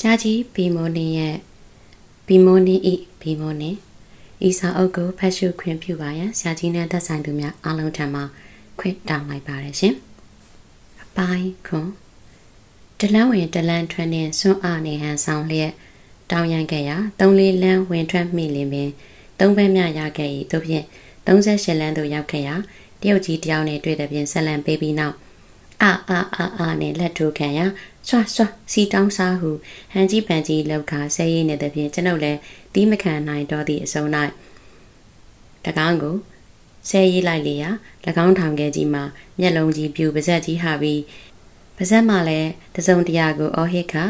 ကြာကြီးဘီမိုနီရဲ့ဘီမိုနီဤဘီမိုနီဤစာအုပ်ကိုဖတ်ရှုခွင့်ပြုပါရန်ဆရာကြီးနဲ့သက်ဆိုင်သူများအားလုံးထံမှခွင့်တောင်းလိုက်ပါတယ်ရှင်။အပိုင်းခွန်တလန်းဝင်တလန်းထွက်နှင့်စွန့်အားနေဟန်ဆောင်လျက်တောင်းရန်ခဲ့ရာသုံးလေးလန်းဝင်ထွက်မိလင်ပင်သုံးဘက်မြရခဲ့၏သို့ဖြင့်38လန်းသို့ရောက်ခဲ့ရာတရုတ်ကြီးတယောက်နှင့်တွေ့တဲ့ပြင်ဆက်လန်ပေးပြီးနောက် အာအာအာအာနဲ့လက်ထိုးခံရာဆွဆွစီတောင်းစားဟုဟန်ကြီးပန်ကြီးလောက်ခါဆဲရည်နေတဲ့ဖြင့်ကျွန်ုပ်လည်းတီးမခံနိုင်တော့သည့်အစုံ၌တကောင်းကိုဆဲရည်လိုက်လေရာ၎င်းထောင်ခဲ့ကြီးမှာမျက်လုံးကြီးပြူပါဇက်ကြီးဟာပြီးပါဇက်မှလည်းတစုံတရာကိုအော်ဟစ်ခါ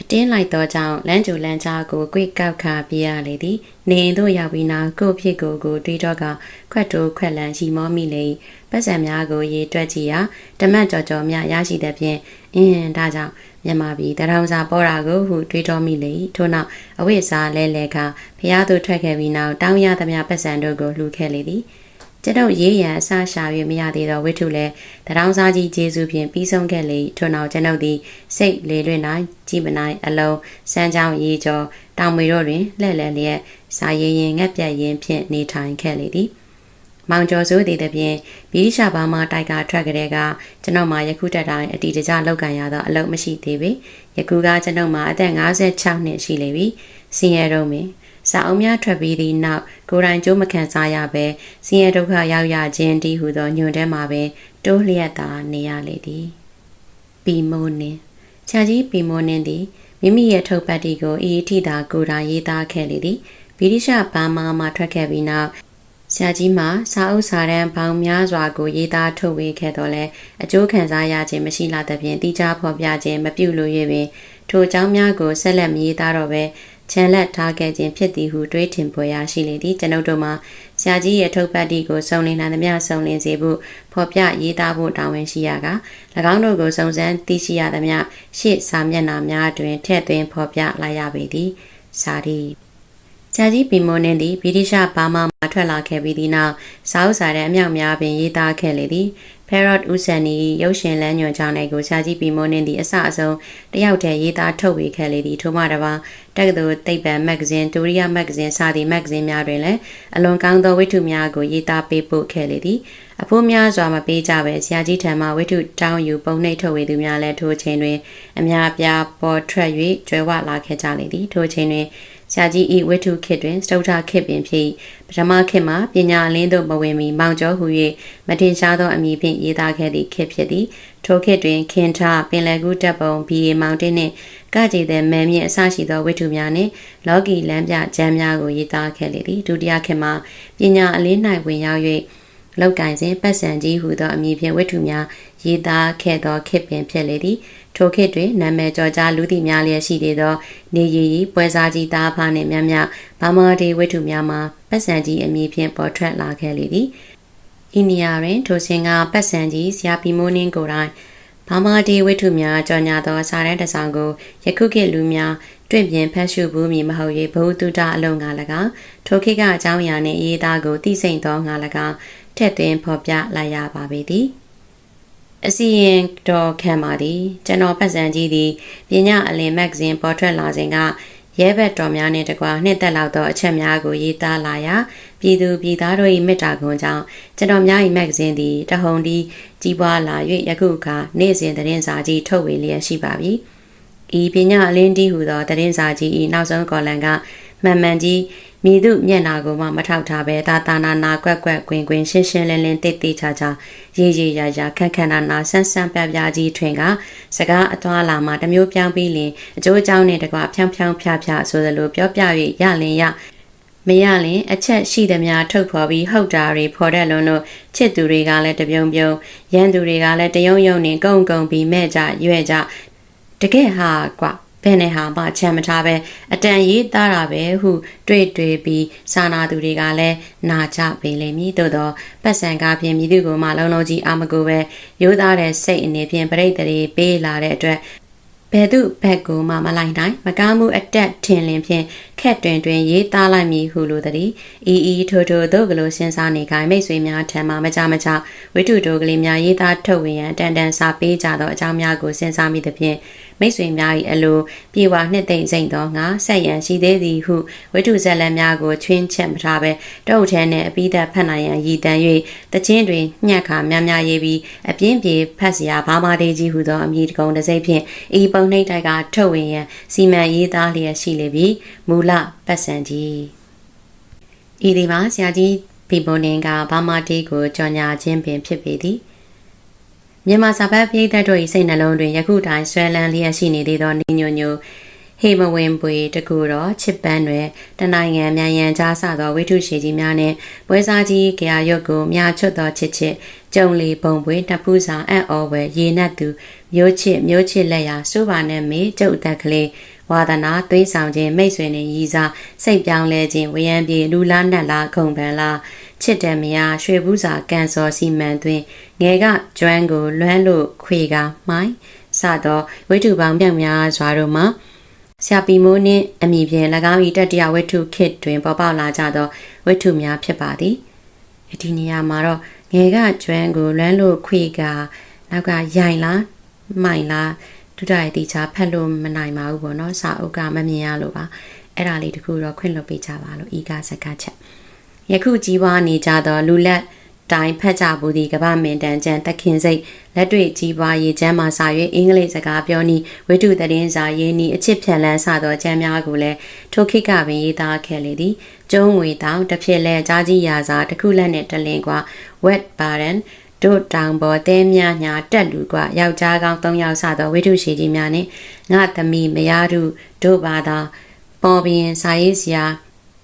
အတင်းလိုက်သောကြောင့်လမ်းကြိုလမ်းကြားကိုကြွေကောက်ခါပြရလေသည်နေအိမ်သို့ရောက်ပြီးနောက်ကို့ဖြစ်ကိုကိုတွေးတော့ကခွက်တိုးခွက်လန်ရှိမောမိလေပတ်စံများကိုရေတွက်ကြည့်ရာဓမ္မကြော်ကြော်များရရှိတဲ့ဖြင့်အင်းဒါကြောင့်မြန်မာပြည်တရောင်စာပေါ်တာကိုဟုတွေးတော်မိလေထို့နောက်အဝိစာလဲလဲကဖျားသူထွက်ခဲ့ပြီးနောက်တောင်းရသမျှပတ်စံတို့ကိုလှူခဲ့လေသည် ကျွန်ုပ်ရေးရန်အစရှာ၍မရသေးသောဝိထုလည်းတရောင်စားကြီးဂျေစုဖြင့်ပြီးဆုံးခဲ့လေထို့နောက်ကျွန်ုပ်သည်စိတ်လေလွင့်နိုင်ကြည်မနိုင်အလုံးစမ်းချောင်းရေးကျော်တောင်မွေတို့တွင်လှဲ့လှဲ့လျက်စာရည်ရင်ငက်ပြက်ရင်ဖြင့်နေထိုင်ခဲ့လေသည်မောင်ကျော်စိုးတည်တဲ့ဖြင့်ဗီဒီရှာဘာမှတိုက်ကထွက်ကြတဲ့ကကျွန်တော်မှယခုတက်တိုင်းအတီတကြလောက်ကန်ရသောအလုပ်မရှိသေးပေယခုကကျွန်တော်မှအသက်56နှစ်ရှိလေပြီစင်ရတော့မင်း စာအုပ်များထွက်ပြီးသည့်နောက်ကိုယ်တိုင်ကြိုးမခံစားရဘဲဆင်းရဲဒုက္ခရောက်ရခြင်းတည်းဟုသောညွန်ထဲမှာပဲတိုးလျက်သာနေရလေသည်ပီမိုနင်းခြာကြီးပီမိုနင်းသည်မိမိရဲ့ထုတ်ပတ်တီကိုအီအထိသာကိုယ်တိုင်ရေးသားခဲ့လေသည်ဗြိတိရှဘာမာမှထွက်ခဲ့ပြီးနောက်ဆရာကြီးမှာစာအုပ်စာတမ်းပေါင်းများစွာကိုရေးသားထုတ်ဝေခဲ့တော့လဲအကျိုးခံစားရခြင်းမရှိလာသဖြင့်တိကျဖော်ပြခြင်းမပြုလို့၍ပင်ထိုအကြောင်းများကိုဆက်လက်မရေးသားတော့ဘဲ ချန်လက်ထားခဲ့ခြင်းဖြစ်သည်ဟုတွေးထင်ပေါ်ရရှိလေသည်ကျွန်ုပ်တို့မှာဆရာကြီးရဲ့ထုတ်ပတ်တီကိုစုံလင်နိုင်သမျှစုံလင်စေဖို့ဖော်ပြရေးသားဖို့တာဝန်ရှိရက၎င်းတို့ကိုစုံစမ်းသိရှိရသမျှရှေ့စာမျက်နှာများတွင်ထည့်သွင်းဖော်ပြလိုက်ရပေသည်စာရီဆရာကြီးပီမိုနင်းသည်ဗြိတိရှဘာမာမှထွက်လာခဲ့ပြီးသည့်နောက်စာအုပ်စာတမ်းအမြောက်များပင်ရေးသားခဲ့လေသည် Parrot ဦးစံနီရုပ်ရှင်လမ်းညွှန်ကြောင်းနဲ့ကိုဆရာကြီးပီမိုနင်းသည်အစအဆုံးတယောက်တည်းရေးသားထုတ်ဝေခဲ့လေသည်ထို့မှတပါ တက္ကသိုလ်သိပ္ပံမဂ္ဂဇင်းဒိုရီယာမဂ္ဂဇင်းစသည့်မဂ္ဂဇင်းများတွင်လည်းအလွန်ကောင်းသောဝိတ္ထုများကိုရေးသားပေးပို့ခဲ့လေသည်အဖိုးများစွာမပေးကြပဲဆရာကြီးထံမှဝိတ္ထုတောင်းယူပုံနှိပ်ထုတ်ဝေသူများလည်းထိုချိန်တွင် အများပြားပေါ်ထွက်၍ကျွဲဝလာခဲ့ကြလေသည်ထိုချိန်တွင်ဆ ရာကြီးဤဝိထုခေတ်တွင်စတုထခေတ်ပင်ဖြစ်ပထမခေတ်မှာပညာအလင်းသို့မဝင်မီမောင်ကျော်ဟု၍မတင်ရှားသောအမည်ဖြင့်ရေးသားခဲ့သည့်ခေတ်ဖြစ်သည်ထိုခေတ်တွင်ခင်ထပင်လယ်ကူးတပ်ပုံဘီအေမောင်တင်နှင့်ကကြည်တဲ့မဲမြင့်အစရှိသောဝိထုများနှင့်လော်ဂီလမ်းပြဂျမ်းများကိုရေးသားခဲ့လေသည်ဒုတိယခေတ်မှာပညာအလင်း၌ဝင်ရောက်၍လောက်ကင်စဉ်ပတ်စံကြီးဟုသောအမည်ဖြင့်ဝိထုများရေးသားခဲ့သောခေတ်ပင်ဖြစ်လေသည် ထိုခေတ်တွင်နာမည်ကျော်ကြားလူသိများလျက်ရှိသေးသော နေရည်ကြီးပွဲစားကြီးသားဖားနှင့်များများဘာမာဒီဝိထုများမှာပတ်စံကြီးအမည်ဖြင့်ပေါ်ထွက်လာခဲ့လေသည်အိန္ဒိယတွင်ထိုစဉ်ကပတ်စံကြီးဆရာပီမိုးနင်းကိုယ်တိုင်ဘာမာဒီဝိထုများကြော်ညာသောစာရန်တဆောင်ကိုယခုခေတ်လူများတွေ့ပြင်ဖတ်ရှုဘူးမည်မဟုတ်၍ဘုသူတအလုံးက၎င်းထိုခေတ်ကအကြောင်းအရာနှင့်ရေးသားကိုသိစိမ့်သောငါ၎င်းထက်သွင်းဖော်ပြလိုက်ရပါပေသည် အစီရင်တော်ခံပါသည်ကျွန်တော်ပတ်စံကြီးသည်ပညာအလင်မဂ္ဂဇင်းပေါ်ထွက်လာစဉ်ကရဲဘက်တော်များနှင့်တကွာနှစ်သက်လောက်သောအချက်များကိုရေးသားလာရာပြည်သူပြည်သားတို့၏မေတ္တာကွန်ကြောင့်ကျွန်တော်များ၏မဂ္ဂဇင်းသည်တဟုန်ဒီကြီးပွားလာ၍ယခုအခါနေ့စဉ်သတင်းစာကြီးထုတ်ဝေလျက်ရှိပါပြီ။ဤပညာအလင်းတီးဟူသောသတင်းစာကြီး၏နောက်ဆုံးကော်လန်ကမှန်မှန်ကြီး မိသူမျက်နာကိုမှမထောက်ထားပဲသာသာနာနာကွက်ကွက်ကွင်ကွင်ရှင်းရှင်းလင်းလင်းတိတ်တိတ်ချာချာရေးရေးရရခက်ခက်နာနာဆန်းဆန်းပြပြကြီးထွင်ကစကားအသွာလာမှတမျိုးပြောင်းပြီးလင်အကျိုးအကြောင်းနဲ့တကွဖြောင်းဖြောင်းဖြဖြဆိုသလိုပြောပြ၍ရလင်ရမရလင်အချက်ရှိသမျှထုတ်ဖော်ပြီးဟုတ်တာတွေဖော်တတ်လုံးလို့ချစ်သူတွေကလည်းတပြုံပြုံရန်သူတွေကလည်းတယုံယုံနေကုံကုံပြီးမဲ့ကြရွဲ့ကြတကယ်ဟာကွာ ဘယ်နဲ့ဟာမှချမ်းမထားပဲအတန်ရေးသားတာပဲဟု တွေ့တွေ့ပြီးစာနာသူတွေကလည်းနာကြပေလိမ့်မည်သို့တော့ပတ်စံကားဖြင့်မြည်သူကိုမှလုံးလုံးကြီးအာမကိုပဲရိုးသားတဲ့စိတ်အနေဖြင့်ပြိတ္တိပေးလာတဲ့အတွက်ဘယ်သူဘက်ကိုမှမလိုက်နိုင်မကားမှုအတက်ထင်လင်းဖြင့်ခက်တွင်တွင်ရေးသားလိုက်မည်ဟုလိုသည်အီအီထိုထိုတို့ကလေးစဉ်းစားနေကြမိတ်ဆွေများထံမှမကြမကြဝိတုတို့ကလေးများရေးသားထုတ်ဝင်ရန်တန်တန်စာပေးကြသောအကြောင်းများကိုစဉ်းစားမိသဖြင့် မိတ်ဆွေများ၏အလိုပြေဝနှစ်သိမ့်စိမ့်သောငါဆက်ရန်ရှိသေးသည်ဟုဝိတုဇက်လက်များကိုချွင်းချက်မထားပဲတုတ်ထဲနှင့်အပိသက်ဖတ်နိုင်ရန်ရည်တမ်း၍တချင်းတွင်ညှက်ခါများများရေးပြီးအပြင်းပြေဖတ်စရာဘာမာဒေကြီးဟုသောအမည်တကုံတစ်စိမ့်ဖြင့်ဤပုံနှိပ်တိုက်ကထုတ်ဝင်ရန်စီမံရေးသားလျက်ရှိလေပြီမူလပတ်စံကြီးဤဒီမှာဆရာကြီးဘီဘွန်နင်ကဘာမာဒေကိုကြော်ညာခြင်းပင်ဖြစ်ပေသည် မြန်မာစာပတ်ပြည်သက်တို့၏စိတ်နှလုံးတွင်ယခုတိုင်ဆွဲလန်းလျက်ရှိနေသေးသောနေညိုညိုဟေမဝင်ပွေတကူတော့ချစ်ပန်းတွေတနိုင်ငံမြန်ရန်ကြားဆသောဝိထုရှိကြီးများနှင့်ပွဲစားကြီးကြရာရွတ်ကိုမြာချွတ်သောချစ်ချစ်ကြုံလီပုံပွေတပူစာအံ့ဩဝဲရေနတ်သူမျိုးချစ်မျိုးချစ်လက်ရာစိုးပါနဲ့မေကျုပ်တက်ကလေးဝါဒနာသွေးဆောင်ခြင်းမိတ်ဆွေနှင့်ရည်စားစိတ်ပြောင်းလဲခြင်းဝရံပြေလူလားနတ်လားခုံပန်လား ချစ်တယ်မယားရွှေဘူးစာကန်စော်စီမံသွင်းငယ်ကကျွမ်းကိုလွမ်းလို့ခွေကမှိုင်းစသောဝိတုပေါင်းပြောင်များစွာတို့မှာဆရာပီမိုးနှင့်အမိဖြင့်၎င်း၏တတိယဝိထုခေတ်တွင်ပေါ်ပေါက်လာကြသောဝိထုများဖြစ်ပါသည်ဒီနေရာမှာတော့ငယ်ကကျွမ်းကိုလွမ်းလို့ခွေကနောက်ကရိုင်လားမိုင်လားဒုတိယတီချာဖတ်လို့မနိုင်ပါဘူးပေါ့နော်စာအုပ်ကမမြင်ရလို့ပါအဲ့ဒါလေးတခုတော့ခွင့်လွှတ်ပေးကြပါလို့ဤကစကားချက် ယခုကြီးပွားနေကြသောလူလက်တိုင်းဖတ်ကြဘူးဒီကပမင်တန်ကျန်တက်ခင်စိတ်လက်တွေ့ကြီးပွားရေးချမ်းမှာစာရွေးအင်္ဂလိပ်စကားပြောနီဝိတုသတင်းစာရေးနီအချစ်ဖြန်လန်းစသောကျမ်းများကိုလည်းထိုခိကပင်ရေးသားခဲ့လေသည်ကျုံးငွေတောင်တစ်ဖြစ်လဲကြားကြီးရာစာတစ်ခုလက်နဲ့တလင်ကွာ wet barren တို့တောင်ပေါ်တဲများညာတက်လူကယောက်ျားကောင်း၃ယောက်စသောဝိထုရှိကြီးများနှင့်ငါသမီးမယားတို့တို့ပါသာပေါ်ပြင်စာရေးစရာ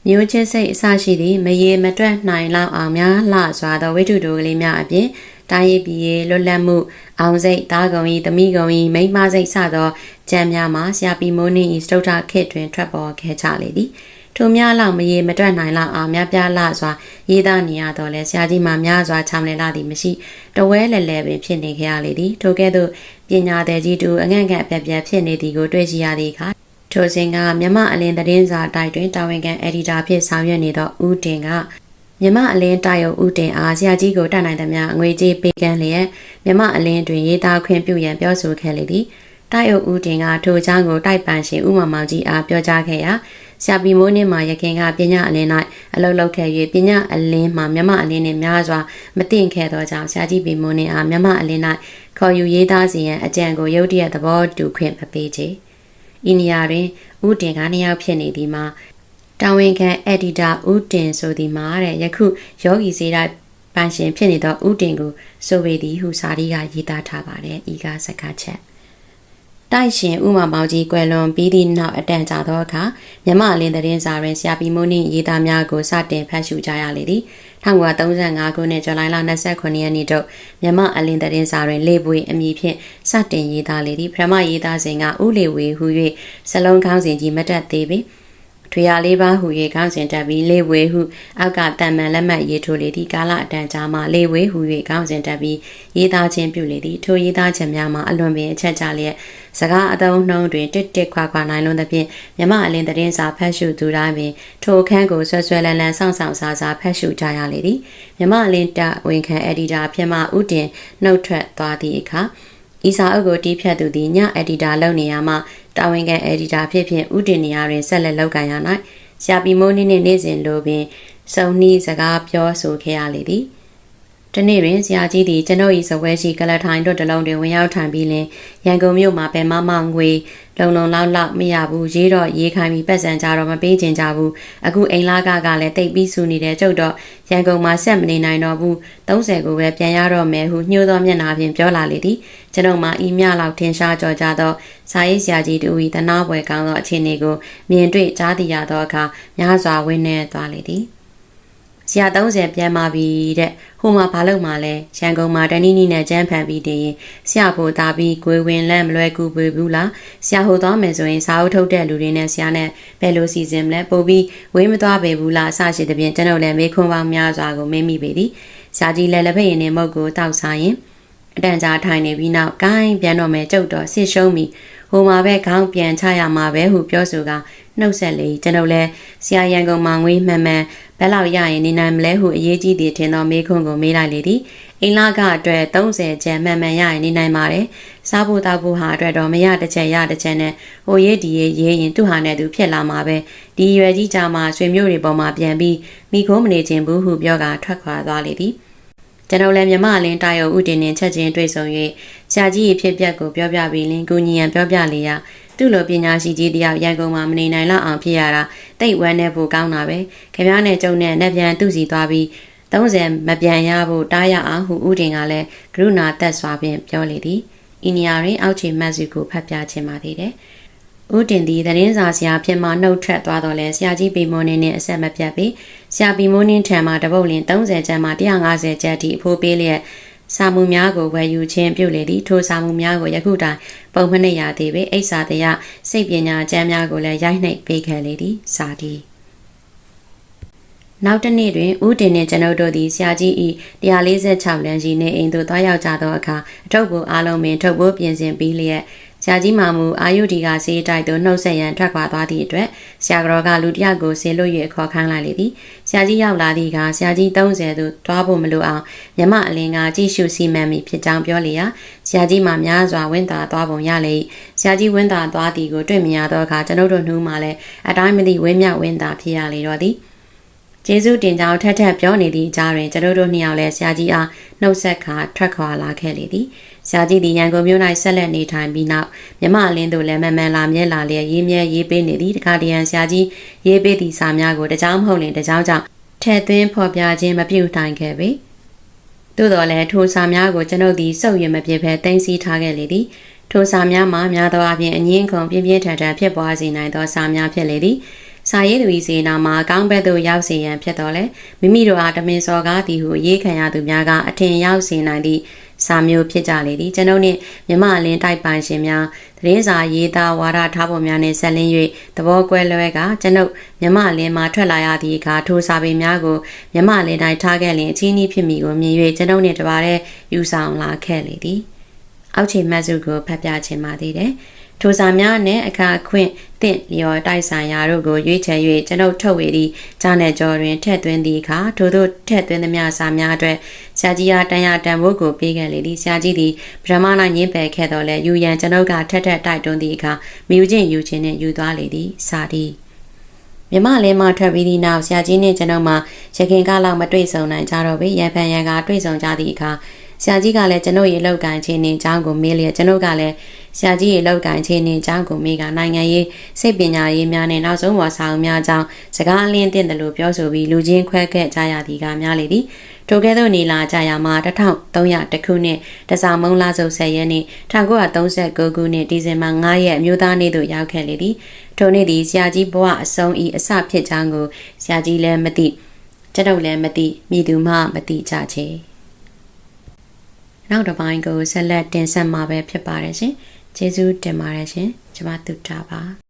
မျိုးချစ်စိတ်အစရှိသည့်မရေမတွက်နိုင်လောက်အောင်များလှစွာသောဝိထုတို့ကလေးများအပြင်တိုင်းရည်ပြည်လွတ်လပ်မှုအောင်စိတ်သားကုံဤသမီးကုံဤမိမစိတ်စသောကြံများမှာဆရာပီမိုးနှင့်ဤစတုထခေတ်တွင်ထွက်ပေါ်ခဲ့ကြလေသည်ထိုများလောက်မရေမတွက်နိုင်လောက်အောင်များပြားလှစွာရေးသားနေရတော့လဲဆရာကြီးမှများစွာချောင်းလဲလာသည်မရှိတဝဲလဲလဲပင်ဖြစ်နေခဲ့ရလေသည်ထိုကဲ့သို့ပညာသည်ကြီးတူအငန့်ငန့်အပြက်ပြက်ဖြစ်နေသည်ကိုတွေ့ရှိရသည့်အခါ ထိုစဉ်ကမြမအလင်းသတင်းစာတိုက်တွင်တာဝန်ခံအက်ဒီတာဖြစ်ဆောင်ရွက်နေသောဦးတင်ကမြမအလင်းတိုက်ရုံဦးတင်အားဆရာကြီးကိုတတ်နိုင်သမျှအငွေကြေးပေးကမ်းလျက်မြမအလင်းတွင်ရေးသားခွင့်ပြုရန်ပြောဆိုခဲ့လေသည်တိုက်ရုံဦးတင်ကထိုချောင်းကိုတိုက်ပန်ရှင်ဦးမောင်မောင်ကြီးအားပြောကြားခဲ့ရာဆရာပီမိုးနှင့်မှရခင်ကပညာအလင်း၌အလုပ်လုပ်ခဲ့၍ပညာအလင်းမှမြမအလင်းနှင့်များစွာမသိင်ခဲ့သောကြောင့်ဆရာကြီးပီမိုးနှင့်အားမြမအလင်း၌ခေါ်ယူရေးသားစီရန်အကြံကိုရုတ်တရက်သဘောတူခွင့်မပေးချေ။ ဤနေရာတွင်ဦးတင်ကနှစ်ယောက်ဖြစ်နေသည်မှာတာဝန်ခံအက်ဒီတာဦးတင်ဆိုသည်မှာတဲ့ယခုယောဂီစေတာပန်ရှင်ဖြစ်နေသောဦးတင်ကိုဆိုပေသည်ဟုစာရီကရေးသားထားပါတယ်ဤကစကားချက် တိုက်ရှင်ဥမာမောင်ကြီးကွယ်လွန်ပြီးသည့်နောက်အတန်ကြာသောအခါမြမအလင်းသတင်းစာတွင်ဆရာပီမိုးနှင့်ရေးသားများကိုစတင်ဖတ်ရှုကြရလေသည်1935ခုနှစ်ဇူလိုင်လ29ရက်နေ့တို့မြမအလင်းသတင်းစာတွင်လေပွေအမည်ဖြင့်စတင်ရေးသားလေသည်ပထမရေးသားစဉ်ကဥလေဝေဟု၍စလုံးခေါင်းစဉ်ကြီးမတက်သေးပေ ထွေရလေးပါဟု၍ခေါင်းစဉ်တက်ပြီးလေဝေဟုအောက်ကတန်မှန်လက်မှတ်ရေးထိုးလေသည့်ကာလအတန်ကြာမှလေဝေဟု၍ခေါင်းစဉ်တက်ပြီးရေးသားခြင်းပြုလေသည်ထိုရေးသားချက်များမှာအလွန်ပင်အချက်ကြလျက်စကားအသုံးနှုန်းတွင်တစ်တစ်ခွာခွာနိုင်လွန်းသဖြင့်မြမအလင်းသတင်းစာဖတ်ရှုသူတိုင်းပင်ထိုအခန်းကိုဆွဲဆွဲလန်းလန်းစောင့်ဆောင်စားစားဖတ်ရှုကြရလေသည်မြမအလင်းတဝန်ခံအက်ဒီတာဖြစ်မှဥတင်နှုတ်ထွက်သွားသည့်အခါဤစာအုပ်ကိုတီးဖြတ်သူသည်ညအက်ဒီတာလုပ်နေရမှ တာဝန်ခံအက်ဒီတာဖြစ်ဖြင့်ဥတင်နေရာတွင်ဆက်လက်လုပ်ကိုင်ရ၌ဆရာပီမိုးနှင်းနှင့်နေ့စဉ်လိုပင်စုံနှီးစကားပြောဆိုခဲ့ရလေသည်။ တနေ့တွင်ဆရာကြီးသည်ကျွန်ုပ်၏စပွဲရှိကလထိုင်တို့တလုံးတွင်ဝင်ရောက်ထိုင်ပြီးလင်ရန်ကုန်မြို့မှာပဲမမောင်ငွေလုံလုံလောက်လောက်မရဘူးရေးတော့ရေးခိုင်းပြီးပတ်စံကြတော့မပေးချင်ကြဘူးအခုအိမ်လာကကလည်းတိတ်ပြီးဆူနေတဲ့ကျုပ်တော့ရန်ကုန်မှာဆက်မနေနိုင်တော့ဘူး30ကိုပဲပြန်ရတော့မယ်ဟုညှိုးသောမျက်နှာဖြင့်ပြောလာလေသည်ကျွန်ုပ်မှာဤမြလောက်ထင်ရှားကြော်ကြသောစာရေးဆရာကြီးတူ၏တနာပွဲကောင်းသောအခြေအနေကိုမြင်တွေ့ကြားသိရသောအခါများစွာဝင်းနေသွားလေသည် ဆရာ30ပြန်มาပြီတဲ့ဟိုမှာဘာလုပ်မှာလဲရန်ကုန်မှာတနည်းနည်းနဲ့ကြမ်းဖန်ပြီးတင်ရင်ဆရာဖို့သားပြီးကိုဝင်လန့်မလွယ်ကူပေဘူးလားဆရာဟိုသွားမယ်ဆိုရင်စာအုပ်ထုတ်တဲ့လူတွေနဲ့ဆရာနဲ့ဘယ်လိုစီစဉ်မလဲပို့ပြီးဝေးမသွားပေဘူးလားအစရှိတဲ့ပြင်ကျွန်တော်လည်းမေးခွန်းပေါင်းများစွာကိုမေးမိပေသည်ဆရာကြီးလည်းလက်ဖက်ရည်နဲ့မုတ်ကိုတောက်စားရင် အတန်ကြာထိုင်နေပြီးနောက်ကိုင်းပြန်တော့မယ်ကြုတ်တော့ဆစ်ရှုံးပြီးဟိုမှာပဲခေါင်းပြန်ချရမှာပဲဟုပြောဆိုကနှုတ်ဆက်လေကျွန်ုပ်လည်းဆရာရန်ကုန်မှာငွေမှန်မှန်ဘယ်လောက်ရရင်နေနိုင်မလဲဟုအရေးကြီးသည်ထင်သောမေးခွန်းကိုမေးလိုက်လေသည်အင်လာကအတွက်30ကျန်မှန်မှန်ရရင်နေနိုင်ပါတယ်စားဖို့တောက်ဖို့ဟာအတွက်တော့မရတစ်ချက်ရတစ်ချက်နဲ့ဟိုရေးဒီရေးရေးရင်သူ့ဟာနဲ့သူဖြစ်လာမှာပဲဒီရွယ်ကြီးကြမှာဆွေမျိုးတွေပေါ်မှာပြန်ပြီးမိခိုးမနေခြင်းဘူးဟုပြောကထွက်ခွာသွားလေသည် ကျွန်တော်လည်းမြမအလင်းတာရုံဥတင်နေချက်ချင်းတွေ့ဆုံ၍ဆရာကြီးရဲ့ဖြစ်ပျက်ကိုပြောပြပြီးလင်းကိုညီရန်ပြောပြလေရာသူ့လိုပညာရှိကြီးတယောက်ရန်ကုန်မှာမနေနိုင်လောက်အောင်ဖြစ်ရတာတိတ်ဝမ်းနေဖို့ကောင်းတာပဲခင်ဗျားနဲ့ကျုံနဲ့နဲ့ပြန်သူ့စီသွားပြီး30မပြန်ရဖို့တားရအောင်ဟုဥတင်ကလည်းကရုဏာသက်စွာဖြင့်ပြောလေသည်အီနီယာရင်အောက်ခြေမတ်စုကိုဖတ်ပြခြင်းပါသေးတယ် ဦးတင်သည်သတင်းစာဆရာဖြစ်မှနှုတ်ထွက်သွားတော့လဲဆရာကြီးပီမိုးနေနဲ့အဆက်မပြတ်ပြီးဆရာပီမိုးနင်းထံမှတပုတ်လင်30ကျပ်မှ150ကျပ်ထိအဖိုးပေးလျက်စာမှုများကိုဝယ်ယူခြင်းပြုလေသည်ထိုစာမှုများကိုယခုတိုင်ပုံမနှိပ်ရသေးပေအိဆာတရစိတ်ပညာကျမ်းများကိုလည်းရိုက်နှိပ်ပေးခဲ့လေသည်စာတီနောက်တစ်နေ့တွင်ဦးတင်နှင့်ကျွန်ုပ်တို့သည်ဆရာကြီး၏146လမ်းကြီးနှင့်အိမ်သို့သွားရောက်ကြသောအခါအထုပ်ကိုအားလုံးပင်ထုတ်ဖို့ပြင်ဆင်ပြီးလျက် ဆရာကြီးမာမူအာယုဒီကစေးတိုက်သို့နှုတ်ဆက်ရန်ထွက်ခွာသွားသည့်အတွက်ဆရာတော်ကလူတစ်ယောက်ကိုဆေလွတ်၍ခေါ်ခိုင်းလိုက်လေသည်ဆရာကြီးရောက်လာသည့်ကဆရာကြီး30သို့တွားဖို့မလိုအောင်မြမအလင်းကကြည့်ရှုစီမံမိဖြစ်ကြောင်းပြောလျာဆရာကြီးမှများစွာဝင်းသာသွားပုံရလေဆရာကြီးဝင်းသာသွားသည်ကိုတွေ့မြင်ရသောအခါကျွန်ုပ်တို့နှူးမှလည်းအတိုင်းမသိဝင်းမြောက်ဝင်းသာဖြစ်ရလေတော့သည်ကျေးဇူးတင်ကြောင်းထက်ထက်ပြောနေသည့်အကြားတွင်ကျွန်တို့တို့နှစ်ယောက်လည်းဆရာကြီးအားနှုတ်ဆက်ခါထွက်ခွာလာခဲ့လေသည်ဆ ရာကြီးသည်ရန်ကုန်မြို့၌ဆက်လက်နေထိုင်ပြီးနောက်မြမအလင်းတို့လည်းမမှန်လာမြဲလာလျက်ရေးမြဲရေးပေးနေသည်တခါတရံဆရာကြီးရေးပေးသည့်စာများကိုတကြောင်မဟုတ်လင်တကြောင်ကြောင့်ထဲ့သွင်းဖော်ပြခြင်းမပြုတိုင်ခဲ့ပေသို့တော်လည်းထိုစာများကိုကျွန်ုပ်သည်စုပ်ရမပြစ်ဘဲတင်စီထားခဲ့လေသည်ထိုစာများမှာများသောအားဖြင့်အငင်းခုန်ပြင်းပြင်းထန်ထန်ဖြစ်ပွားစေနိုင်သောစာများဖြစ်လေသည်စာရေးသူ၏စေနာမှာအကောင်းဘက်သို့ရောက်စေရန်ဖြစ်တော်လဲမိမိတို့အားတမင်စော်ကားသည်ဟုရေးခံရသူများကအထင်ရောက်စေနိုင်သည့် စာမျိုးဖြစ်ကြလေသည်ကျွန်ုပ်နှင့်မြမအလင်းတိုက်ပိုင်ရှင်များသတင်းစာရေးသားဝါဒထားပုံများနှင့်ဆက်လင်း၍သဘောကွဲလွဲကကျွန်ုပ်မြမအလင်းမှထွက်လာရသည့်အခါထိုစာပေများကိုမြမအလင်းတိုင်းထားခဲ့လင်အချင်းဤဖြစ်မိကိုမြင်၍ကျွန်ုပ်နှင့်တပါးတည်းယူဆောင်လာခဲ့လေသည်အောက်ခြေမတ်စုကိုဖတ်ပြခြင်းပါသေးတယ် ထိုစာများနဲ့အခါခွင့်တင့်လျော်တိုက်ဆိုင်ရာတို့ကိုရွေးချယ်၍ကျွန်ုပ်ထုတ်ဝေသည့်ဂျာနယ်ကျော်တွင်ထည့်သွင်းသည့်အခါထို့သောထည့်သွင်းသမျှစာများအတွက်ဆရာကြီးအားတန်ရာတန်ဖိုးကိုပေးခဲ့လေသည်ဆရာကြီးသည်ဗြဟ္မဏညင်းပယ်ခဲ့တော်လဲယူရန်ကျွန်ုပ်ကထက်ထက်တိုက်တွန်းသည့်အခါမြူချင်းယူချင်းနှင့်ယူသွားလေသည်စာသည်မြမလေးမထွက်ပြီးသည့်နောက်ဆရာကြီးနှင့်ကျွန်ုပ်မှရခင်ကလောက်မတွေ့ဆုံနိုင်ကြတော့ပေရန်ဖန်ရန်ကတွေ့ဆုံကြသည့်အခါဆရာကြီးကလည်းကျွန်ုပ်ရဲ့လောက်ကန်ချင်းနေအကြောင်းကိုမေးလျက်ကျွန်ုပ်ကလည်း ဆရာကြီးရဲ့လောက်ကန်ချင်းနေအကြောင်းကိုမေးကနိုင်ငံရေးစိတ်ပညာရေးများနဲ့နောက်ဆုံးဝါစာအုပ်များအကြောင်းစကားအလင်းတင်တယ်လို့ပြောဆိုပြီးလူချင်းခွဲခဲ့ကြရသည်ကများလေသည်ထိုကဲ့သို့နေလာကြရမှာ1300တခုနှစ်တစားမုံလာစုပ်10ရက်နေ့1939ခုနှစ်ဒီဇင်ဘာ9ရက်အမျိုးသားနေ့သို့ရောက်ခဲ့လေသည်ထိုနေ့သည်ဆရာကြီးဘဝအဆုံးဤအစဖြစ်ကြောင်းကိုဆရာကြီးလည်းမသိကျွန်ုပ်လည်းမသိမိသူမှမသိကြချေနောက်တစ်ပိုင်းကိုဆက်လက်တင်ဆက်မှာပဲဖြစ်ပါတယ်ရှင် ကျေးဇူးတင်ပါတယ်ရှင်ကျွန်မတုတာပါ